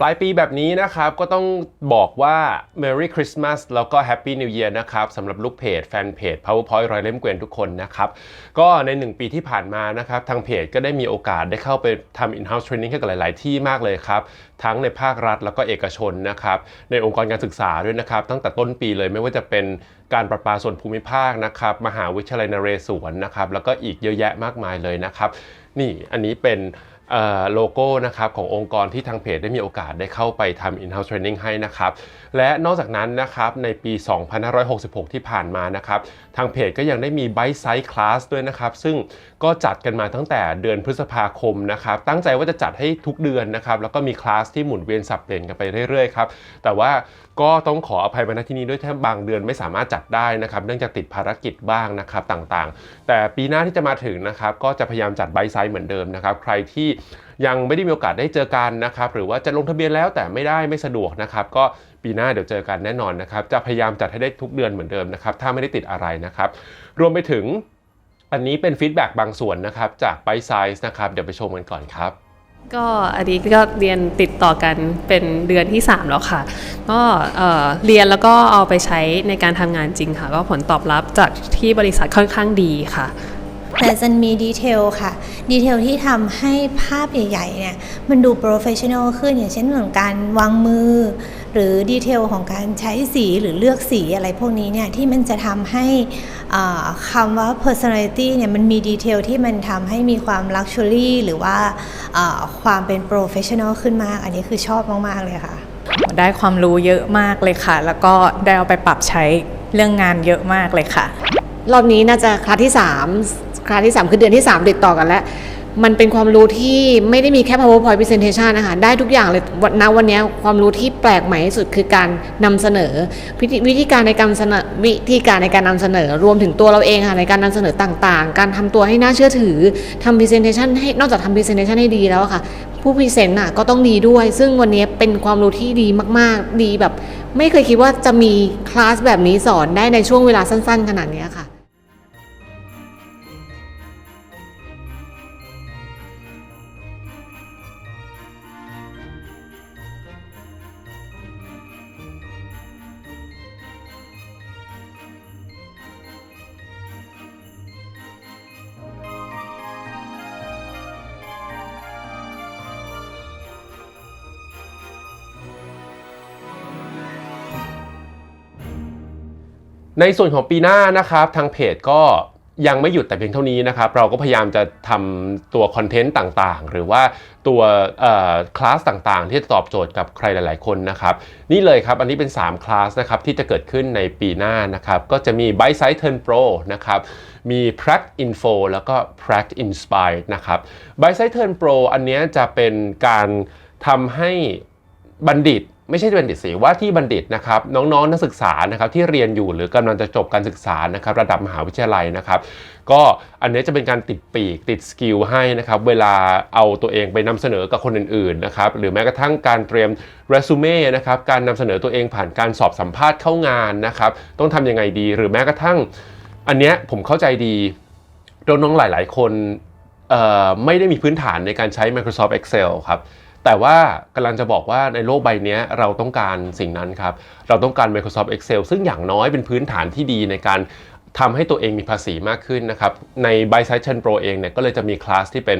ปลายปีแบบนี้นะครับ ก็ต้องบอกว่า Merry Christmas แล้วก็ Happy New Year นะครับสำหรับลูกเพจ แฟนเพจ PowerPoint รอยเล่มเกวียนทุกคนนะครับ ก็ใน 1 ปีที่ผ่านมานะครับ ทางเพจก็ได้มีโอกาสได้เข้าไปทำ in-house training ให้กับหลาย ๆ ที่มากเลยครับ ทั้งในภาครัฐแล้วก็เอกชนนะครับ ในองค์กรการศึกษาด้วยนะครับ ตั้งแต่ต้นปีเลยไม่ว่าจะเป็นการประปาส่วนภูมิภาคนะครับ มหาวิทยาลัยนเรศวรนะครับแล้วก็อีกเยอะแยะมากมายเลยนะครับ นี่อันนี้เป็น โลโก้นะครับขององค์กรที่ทางเพจได้มีโอกาสได้เข้าไปทำ in-house training ให้นะครับ และนอกจากนั้นนะครับในปี 2566 ที่ผ่านมานะครับ ทางเพจก็ยังได้มี Bite Size Class ด้วยนะครับ ซึ่งก็จัดกันมาตั้งแต่เดือนพฤษภาคมนะครับ ตั้งใจว่าจะจัดให้ทุกเดือนนะครับ แล้วก็มีคลาสที่หมุนเวียนสับเปลี่ยนกันไปเรื่อยๆครับ แต่ว่าก็ต้องขออภัยมาณที่นี้ด้วยถ้าบางเดือนไม่สามารถจัดได้นะครับ เนื่องจากติดภารกิจบ้างนะครับต่างๆ แต่ปีหน้าที่จะมาถึงนะครับก็จะพยายามจัดไบไซส์เหมือนเดิมนะครับ ใครที่ยังไม่ได้มีโอกาสได้เจอกันนะครับหรือว่าจะลงทะเบียนแล้วแต่ไม่ได้ไม่สะดวกนะครับก็ปีหน้าเดี๋ยวเจอกันแน่นอนนะครับจะพยายามจัดให้ได้ทุกเดือนเหมือนเดิมนะครับถ้าไม่ได้ติดอะไรนะครับรวมไปถึงอันนี้เป็นฟีดแบ็กบางส่วนนะครับจากไบไซส์นะครับเดี๋ยวไปชมกันก่อนครับก็อันนี้ก็เรียนติดต่อกันเป็นเดือนที่ 3 แล้วค่ะ ก็เรียนแล้วก็เอาไปใช้ในการทำงานจริงค่ะ ก็ผลตอบรับจากที่บริษัทค่อนข้างดีค่ะ แต่จะมีดีเทลค่ะ ดีเทลที่ทำให้ภาพใหญ่ๆเนี่ยมันดูโปรเฟชชั่นอลขึ้น อย่างเช่นเรื่องของการวางมือ หรือดีเทลของการใช้สีหรือเลือกสีอะไรพวกนี้เนี่ยที่มันจะทำให้อ่าคำว่า personality เนี่ยมันมีดีเทลที่มันทำให้มีความ luxury หรือว่าอ่าความเป็นโปรเฟชชั่นอลขึ้นมาก อันนี้คือชอบมาก ๆ เลยค่ะได้ความรู้เยอะมากเลยค่ะ แล้วก็ได้เอาไปปรับใช้เรื่องงานเยอะมากเลยค่ะ รอบนี้น่าจะคลาสที่ 3 คลาสที่ 3 คือเดือนที่ 3 ติดต่อกันแล้ว มันเป็นความรู้ที่ไม่ได้มีแค่ powerpoint presentation นะคะได้ทุกอย่างเลยณวันนี้ความรู้ที่แปลกใหม่ที่สุดคือการนำเสนอวิธีการในการเสนอวิธีการในการนำเสนอรวมถึงตัวเราเองค่ะในการนำเสนอต่างๆ การทำตัวให้น่าเชื่อถือทำ presentation ให้นอกจากทำ presentation ให้ดีแล้วค่ะผู้พรีเซนต์น่ะก็ต้องดีด้วย ซึ่งวันนี้เป็นความรู้ที่ดีมาก ๆ ดีแบบ ไม่เคยคิดว่าจะมีคลาสแบบนี้สอนได้ในช่วงเวลาสั้น ๆ ขนาดนี้ค่ะ ในส่วนของปีหน้านะครับทางเพจก็ยังไม่หยุดแต่เพียงเท่านี้นะครับ เราก็พยายามจะทำตัวคอนเทนต์ต่างๆ หรือว่าตัวคลาสต่างๆ ที่จะตอบโจทย์กับใครหลาย ๆ คนนะครับ นี่เลยครับ อันนี้เป็น 3 คลาสนะครับที่จะเกิดขึ้นในปีหน้านะครับ ก็จะมี Byte Size Turn Pro นะครับ มี Pract Info แล้วก็ Pract Inspire นะครับ Byte Size Turn Pro อันนี้จะเป็นการทำให้บัณฑิต ไม่ใช่บัณฑิตสิว่าที่บัณฑิตนะครับน้องๆนักศึกษานะครับที่เรียนอยู่หรือกำลังจะจบการศึกษานะครับระดับมหาวิทยาลัยนะครับ ก็อันนี้จะเป็นการติดปีกติดสกิลให้นะครับเวลาเอาตัวเองไปนำเสนอกับคนอื่นๆนะครับหรือแม้กระทั่งการเตรียมเรซูเม่นะครับการนำเสนอตัวเองผ่านการสอบสัมภาษณ์เข้างานนะครับต้องทำยังไงดี หรือแม้กระทั่ง อันเนี้ยผมเข้าใจดีน้องๆหลาย ๆ คนไม่ได้มีพื้นฐานในการใช้ Microsoft Excel ครับ แต่ว่ากำลังจะบอกว่าในโลกใบนี้เราต้องการสิ่งนั้นครับ เราต้องการ Microsoft Excel ซึ่งอย่างน้อยเป็นพื้นฐานที่ดีในการ ทำให้ตัวเองมีภาษีมากขึ้นนะครับ ใน b y s i t e Pro เองเนี่ยก็เลยจะมีคลาสที่เป็น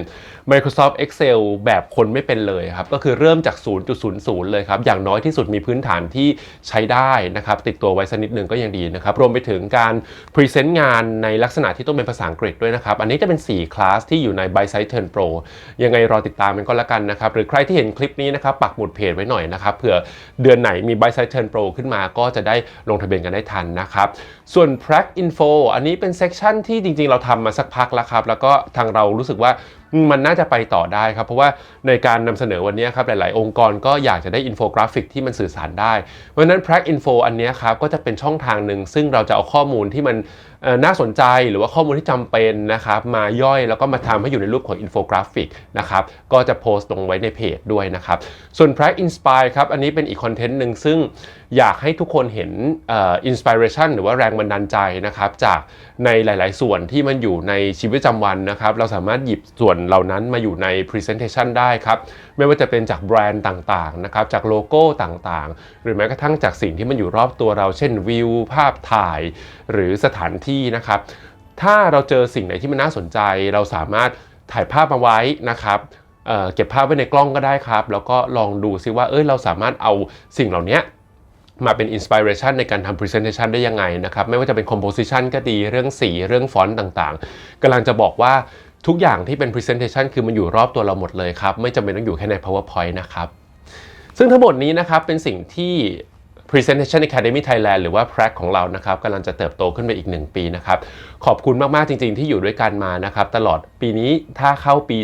Microsoft Excel แบบคนไม่เป็นเลยครับ ก็คือเริ่มจาก 0.00 เลยครับ อย่างน้อยที่สุดมีพื้นฐานที่ใช้ได้นะครับ ติดตัวไว้สักนิดหนึ่งก็ยังดีนะครับ รวมไปถึงการพรีเซนต์งานในลักษณะที่ต้องเป็นภาษาอังกฤษด้วยนะครับ อันนี้จะเป็น 4 คลาสที่อยู่ใน b y s i t e Pro ยังไงรอติดตามกันก็แล้วกันนะครับ หรือใครที่เห็นคลิปนี้นะครับปักหมุดเพจไว้หน่อยนะครับเผื่อเดือนไหนมี b y s i t e Pro ขึ้นมาก็จะได้ลงทะเบียนกันได้ทันนะครับส่วน Prac Info อันนี้เป็นเซกชันที่จริงๆ เราทำมาสักพักแล้วครับ แล้วก็ทางเรารู้สึกว่ามันน่าจะไปต่อได้ครับ เพราะว่าในการนำเสนอวันนี้ครับหลาย ๆ องค์กรก็อยากจะได้อินโฟกราฟิกที่มันสื่อสารได้ เพราะฉะนั้น Prac Info อันนี้ครับก็จะเป็นช่องทางหนึ่ง ซึ่งเราจะเอาข้อมูลที่มันน่าสนใจหรือว่าข้อมูลที่จำเป็นนะครับมาย่อยแล้วก็มาทำให้อยู่ในรูปของอินโฟกราฟิกนะครับก็จะโพสต์ลงไว้ในเพจด้วยนะครับส่วน Prac Inspire ครับอันนี้เป็นอีกคอนเทนต์หนึ่งซึ่งอยากให้ทุกคนเห็นอินสปิเรชันหรือว่าแรงบันดาลใจนะครับจากในหลาย ๆ ส่วนที่มันอยู่ในชีวิตประจำวันนะครับเราสามารถหยิบส่วนเหล่านั้นมาอยู่ใน Presentation ได้ครับไม่ว่าจะเป็นจากแบรนด์ต่างๆนะครับจากโลโก้ต่างๆ หรือแม้กระทั่งจากสิ่งที่มันอยู่รอบตัวเราเช่นวิวภาพถ่าย หรือสถานที่นะครับถ้าเราเจอสิ่งไหนที่มันน่าสนใจ เราสามารถถ่ายภาพมาไว้นะครับเเก็บภาพไว้ในกล้องก็ได้ครับ แล้วก็ลองดูซิว่าเอ้ยเราสามารถเอาสิ่งเหล่านี้มาเป็นอินสปิเรชันในการทำ Presentation ได้ยังไงนะครับ ไม่ว่าจะเป็น Composition ก็ดีเรื่องสีเรื่องฟอนต์ต่างๆกำลังจะบอกว่า ทุกอย่างที่เป็น Presentation คือมันอยู่รอบตัวเราหมดเลยครับ ไม่จำเป็นต้องอยู่แค่ใน PowerPoint นะครับ ซึ่งทั้งหมดนี้นะครับเป็นสิ่งที่ Presentation Academy Thailand หรือว่า PRAC ของเรานะครับกำลังจะเติบโตขึ้นไปอีก 1 ปีนะครับขอบคุณมาก ๆ จริง ๆ ที่อยู่ด้วยกันมานะครับตลอดปีนี้ถ้าเข้าปี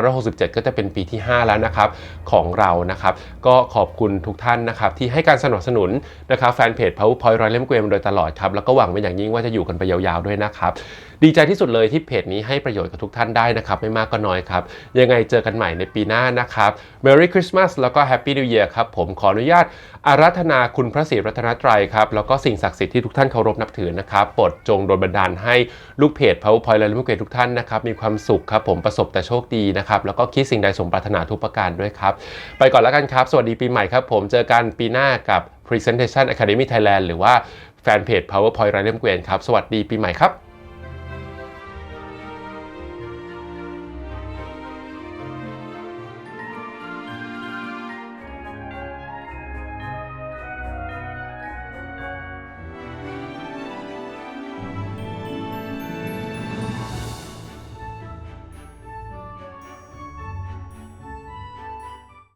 2567 ก็จะเป็นปีที่ 5 แล้วนะครับของเรานะครับก็ขอบคุณทุกท่านนะครับที่ให้การสนับสนุนนะครับแฟนเพจ PowerPoint ร้อยเล่มเกวมโดยตลอดครับแล้วก็หวังเป็นอย่างยิ่งว่าจะอยู่กันไปยาวๆด้วยนะครับดีใจที่สุดเลยที่เพจนี้ให้ประโยชน์กับทุกท่านได้นะครับไม่มากก็น้อยครับยังไงเจอกันใหม่ในปีหน้านะครับ Merry Christmas แล้วก็ Happy New Year ครับผมขออนุญาตอารัธนาคุณพระศรีรัตนตรัยครับ แล้วก็สิ่งศักดิ์สิทธิ์ที่ทุกท่านเคารพนับถือนะครับโปรดจงโดนบันดาลให้ลูกเพจ PowerPoint และลูกเพจทุกท่านนะครับ มีความสุขครับ ผมประสบแต่โชคดีนะครับ แล้วก็คิดสิ่งใดสมปรารถนาทุกประการด้วยครับ ไปก่อนแล้วกันครับ สวัสดีปีใหม่ครับ ผมเจอกันปีหน้ากับ Presentation Academy Thailand หรือว่าแฟนเพจ PowerPoint ไรเล่มเกวียนครับ สวัสดีปีใหม่ครับ